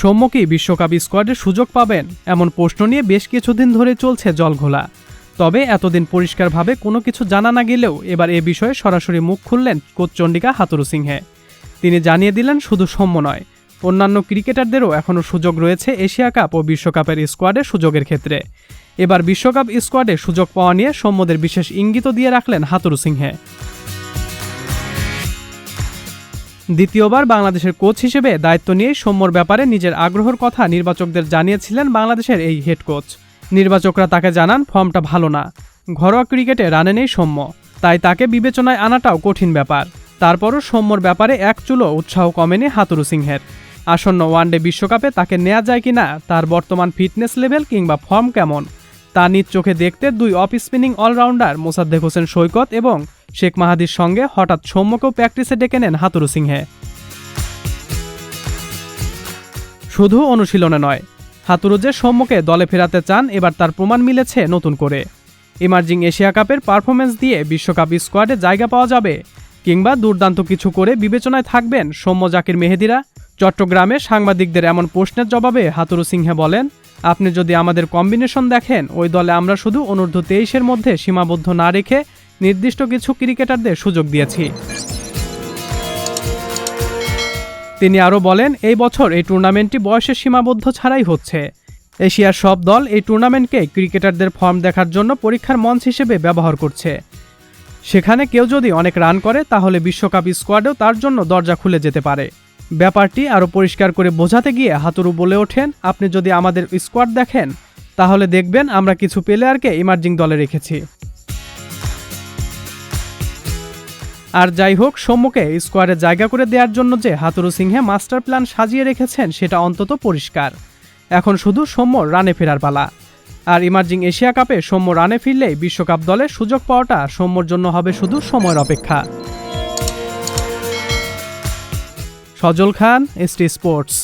সৌম্য কি বিশ্বকাপ স্কোয়াডে সুযোগ পাবেন এমন প্রশ্ন নিয়ে বেশ কিছুদিন ধরে চলছে জলঘোলা। তবে এতদিন পরিষ্কারভাবে কোনো কিছু জানা না গেলেও এবার এ বিষয়ে সরাসরি মুখ খুললেন কোচ চণ্ডিকা হাতুরু সিংহে। তিনি জানিয়ে দিলেন, শুধু সৌম্য নয়, অন্যান্য ক্রিকেটারদেরও এখনও সুযোগ রয়েছে এশিয়া কাপ ও বিশ্বকাপের স্কোয়াডে সুযোগের ক্ষেত্রে। এবার বিশ্বকাপ স্কোয়াডে সুযোগ পাওয়া নিয়ে সৌম্যদের বিশেষ ইঙ্গিতও দিয়ে রাখলেন হাতুরু সিংহে। দ্বিতীয়বার বাংলাদেশের কোচ হিসেবে দায়িত্ব নিয়ে সৌম্যর ব্যাপারে নিজের আগ্রহের কথা নির্বাচকদের জানিয়েছিলেন বাংলাদেশের এই হেড কোচ। নির্বাচকরা তাকে জানান, ফর্মটা ভালো না। ঘরোয়া ক্রিকেটে রানে নেই সৌম্য। তাই তাকে বিবেচনায় আনাটাও কঠিন ব্যাপার। তারপরও সৌম্যর ব্যাপারে এক চুলো উৎসাহ কমেনি হাতুরু সিংহের। আসন্ন ওয়ানডে বিশ্বকাপে তাকে নেওয়া যায় কি না তার বর্তমান ফিটনেস লেভেল কিংবা ফর্ম কেমন, তা নিজ চোখে দেখতে দুই off spinning allrounder Mosaddek Hossain Saikat এবং শেখ মাহাদির সঙ্গে হঠাৎ সৌম্যকেও প্র্যাকটিসে ডেকে নেন হাতুরু সিংহে। শুধু অনুশীলনে নয়, হাতুরু যে সৌম্যকে দলে ফেরাতে চান, এবার তার প্রমাণ মিলেছে নতুন করে। ইমার্জিং এশিয়া কাপের পারফরমেন্স দিয়ে বিশ্বকাপ স্কোয়াডে জায়গা পাওয়া যাবে কিংবা দুর্দান্ত কিছু করে বিবেচনায় থাকবেন সৌম্য জাকির মেহেদিরা। চট্টগ্রামে সাংবাদিকদের এমন প্রশ্নের জবাবে হাতুরু সিংহে বলেন, আপনি যদি আমাদের কম্বিনেশন দেখেন, ওই দলে আমরা শুধু অনূর্ধ্ব তেইশের মধ্যে সীমাবদ্ধ না রেখে নির্দিষ্ট কিছু ক্রিকেটারদের সুযোগ দিয়েছি। তিনি আরও বলেন, এই বছর এই টুর্নামেন্টটি বয়সের সীমাবদ্ধ ছাড়াই হচ্ছে। এশিয়ার সব দল এই টুর্নামেন্টকে ক্রিকেটারদের ফর্ম দেখার জন্য পরীক্ষার মঞ্চ হিসেবে ব্যবহার করছে। সেখানে কেউ যদি অনেক রান করে, তাহলে বিশ্বকাপ স্কোয়াডেও তার জন্য দরজা খুলে যেতে পারে। ব্যাপারটি আরও পরিষ্কার করে বোঝাতে গিয়ে হাতুরু বলে ওঠেন, আপনি যদি আমাদের স্কোয়াড দেখেন, তাহলে দেখবেন আমরা কিছু প্লেয়ারকে ইমার্জিং দলে রেখেছি। আর যাই হোক, সম্মুখে স্কোয়াডে জায়গা করে দেওয়ার জন্য যে হাতুরু সিংহে মাস্টার প্ল্যান সাজিয়ে রেখেছেন, সেটা অন্তত পরিষ্কার। এখন শুধু সৌম্য রানে ফেরার পালা। আর ইমার্জিং এশিয়া কাপে সৌম্য রানে ফিরলেই বিশ্বকাপ দলে সুযোগ পাওয়াটা সৌম্যর জন্য হবে শুধু সময়ের অপেক্ষা। Sajal Khan ST sports.